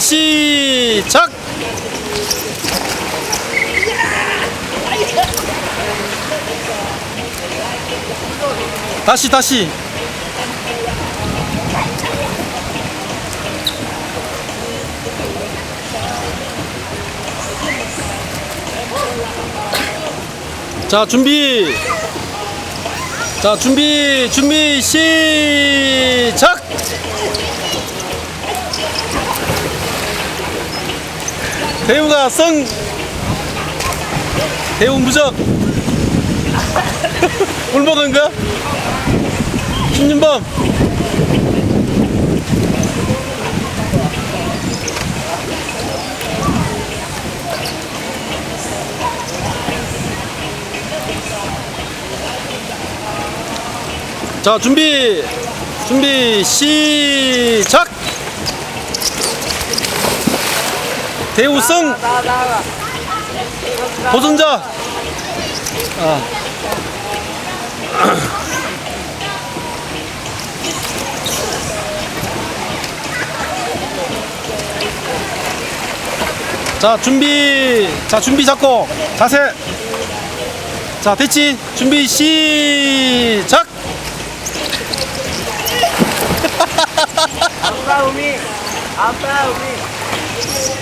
시 시작! 다시 다시. 자 준비. 자 준비 준비 시작 대우가 성. 대우 무적. 울먹은가? 신윤범. 자 준비. 준비 시작 대우성 도전자. 아. 자 준비. 자 준비 잡고. 자세. 자 됐지 준비 시작. 아빠 우미 아빠 우미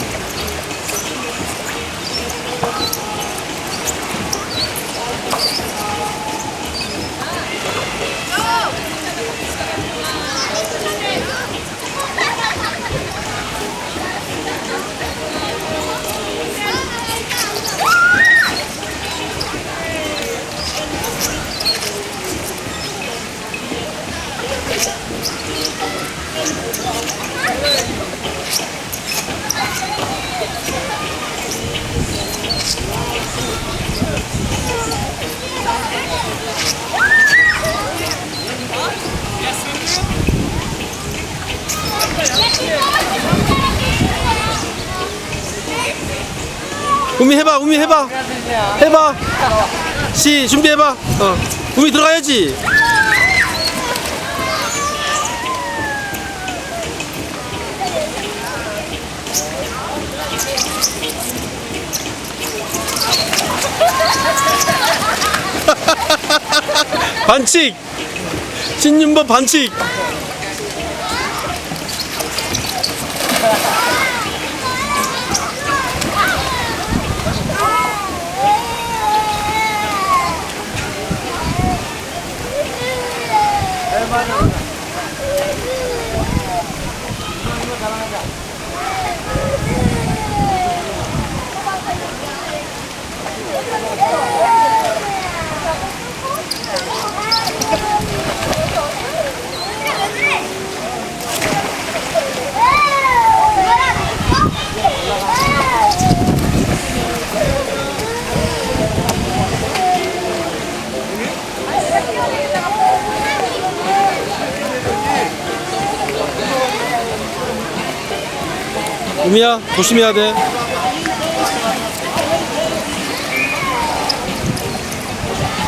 우미 해봐 우미 해봐. 해봐. 시 준비해봐. 어. 우미 들어가야지. 반칙. 신윤범 반칙 우미야 조심해야 돼.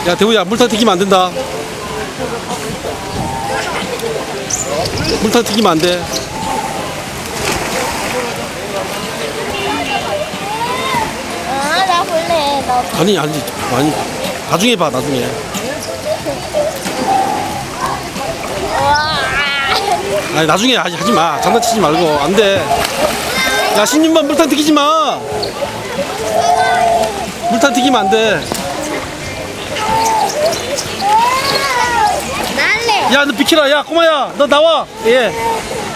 야 대우야 물타 튀기면 안 된다. 물타 튀기면 안 돼. 아, 나 볼래. 너 아니 아니 아니 나중에 봐 나중에. 와. 아니 나중에 하지, 하지 마 장난치지 말고 안 돼. 야 신윤만 물탄 튀기지 마. 물탄 튀기면 안 돼. 날래. 야, 너 비키라. 야, 꼬마야. 너 나와. 예.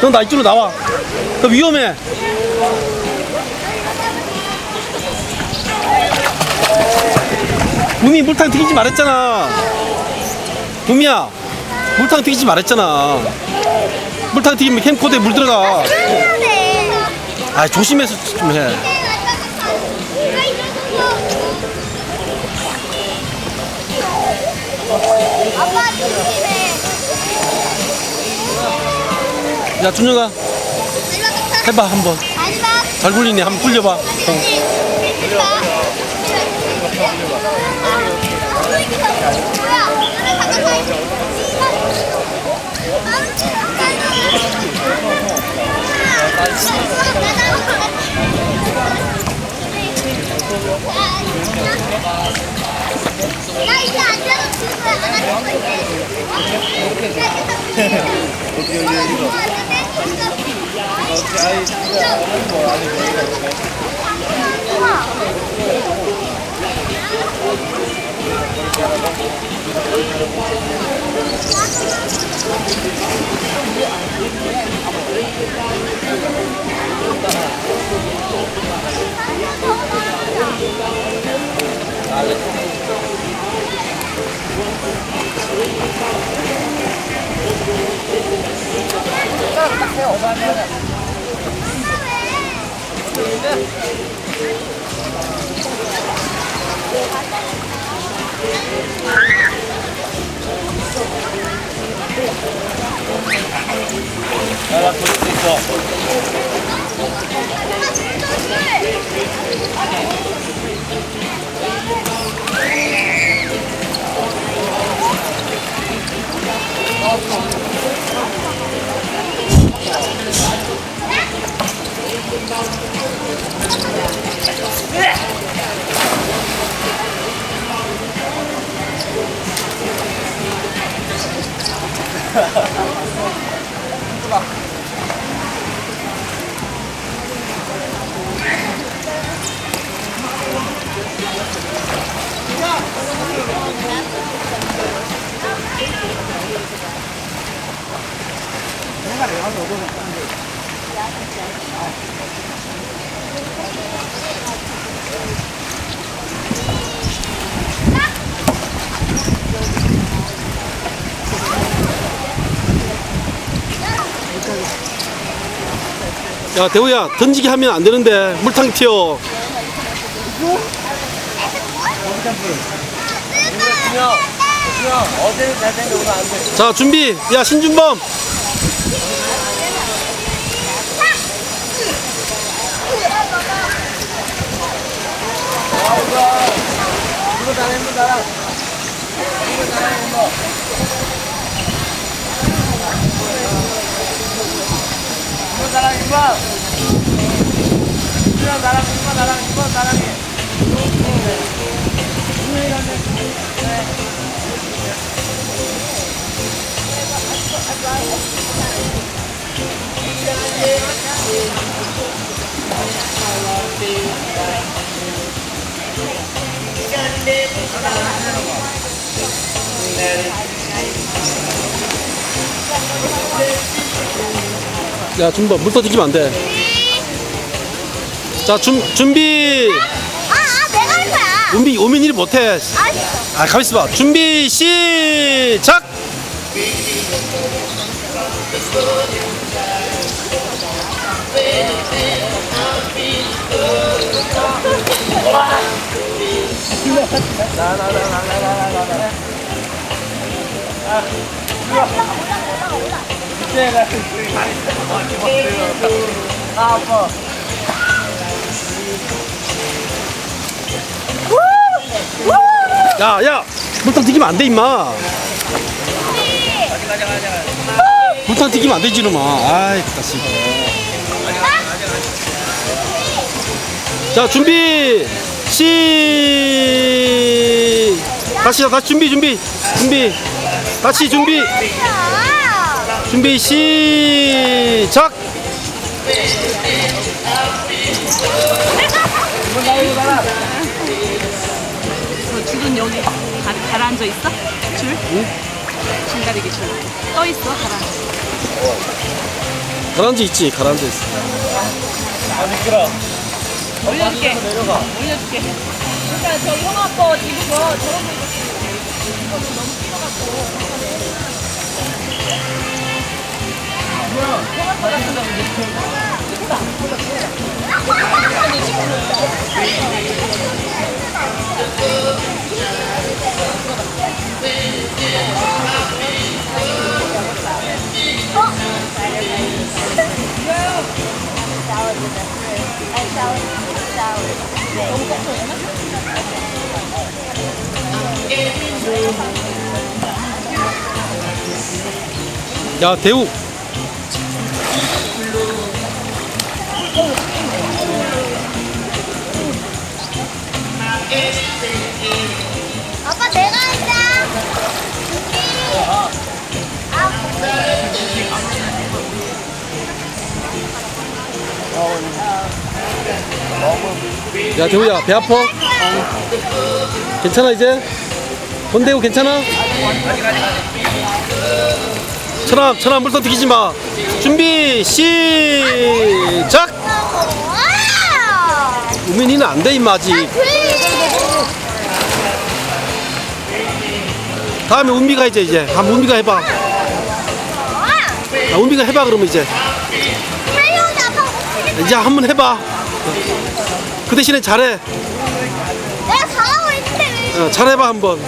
너 나 이쪽으로 나와. 너 위험해. 우미 물탕 튀기지 말했잖아. 우미야. 물탕 튀기지 말했잖아. 물탕 튀기면 캠코더에 물 들어가. 아, 조심해서 좀 해. 아빠 조심해. 야, 준영아. 해봐, 한번. 잘 굴리네. 한번 굴려봐. 어. 나이 제 앉 안 하고 나랑 부를 수 있어. Ha ha ha. 야, 대우야. 던지기 하면 안 되는데. 물탕 튀어. 자, 준비. 야, 신준범. 잘해, 이거. 이거 잘해, 이거. 준영 나랑, 이거 나랑, 이거 나랑해. 야, 준범. 물 터지기면 안 돼. 자, 준, 준비. 아, 아, 내가 할 거야. 우미, 우민이 못해. 알았어. 아, 가만있어 봐. 준비, 시작! 야, 야! 물탕 튀기면 안 돼, 임마. 물탕 튀기면 안 되지, 이놈아. 아이, 다시. 자, 준비! 시! 다시, 다시 준비, 준비. 준비. 다시 준비. 야. 준비, 시작! 죽은 여기 가, 가라앉아 있어? 줄? 줄 가리기 줄. 떠 있어, 가라앉아. 가라앉아 있지 가라앉아 있어 올려줄게. 올려줄게. 그러니까 저 형아 거 지금 저 저런 거 야 대우 아빠 내가 한다. 준비. 야 대우야 배 아파? 괜찮아 이제? 건대우 괜찮아? 천암 천암 물선 튀기지 마 준비 시작 와! 우민이는 안 돼 임마 아직. 다음에 운비가 이제 이제 한번 운비가 해봐 와! 아, 운비가 해봐 그러면 이제 이제 한번 해봐 그 대신에 잘해 내가 잘하고 있는데 왜 어, 잘해봐 한번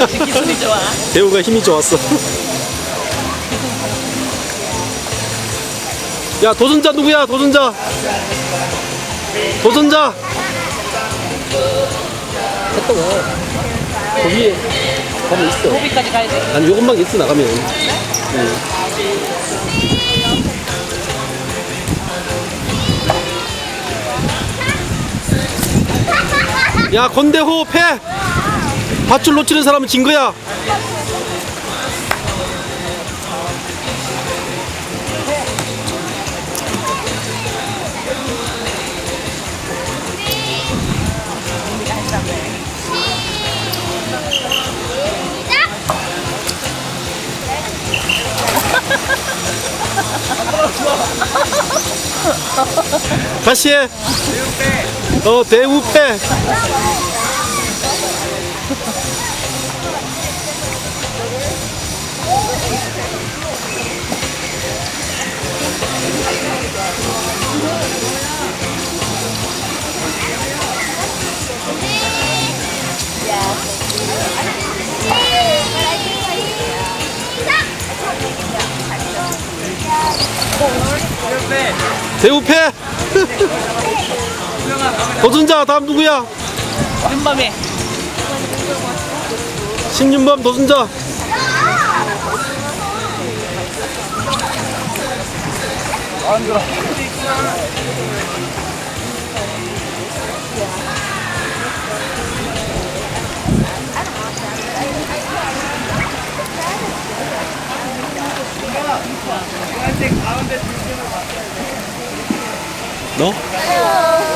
역시 기분이 좋아. 대우가 힘이 좋았어 야 도전자 누구야 도전자 도전자 와 거기에 가면 있어 고비까지 가야 돼. 아니 요것만 있어 나가면 응. 야 건대호 패 밧줄 놓치는 사람은 진 거야 다시 해. 어, 대우패. 대우패. 도전자 다음 누구야? 윤범이. 신윤범 도전자. 너? 헬로. 뭐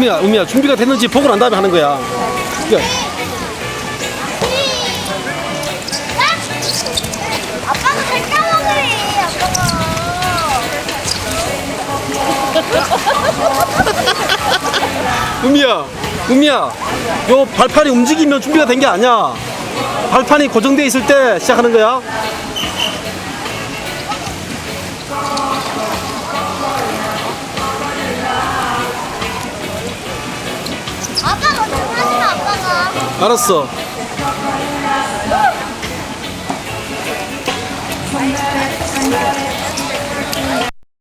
은미야, 은미야, 준비가 됐는지 보고 난 다음에 하는 거야. 야, 아빠가 갈까 먹으래. 아빠가. 은미야, 은미야, 요 발판이 움직이면 준비가 된 게 아니야. 발판이 고정돼 있을 때 시작하는 거야. 알았어.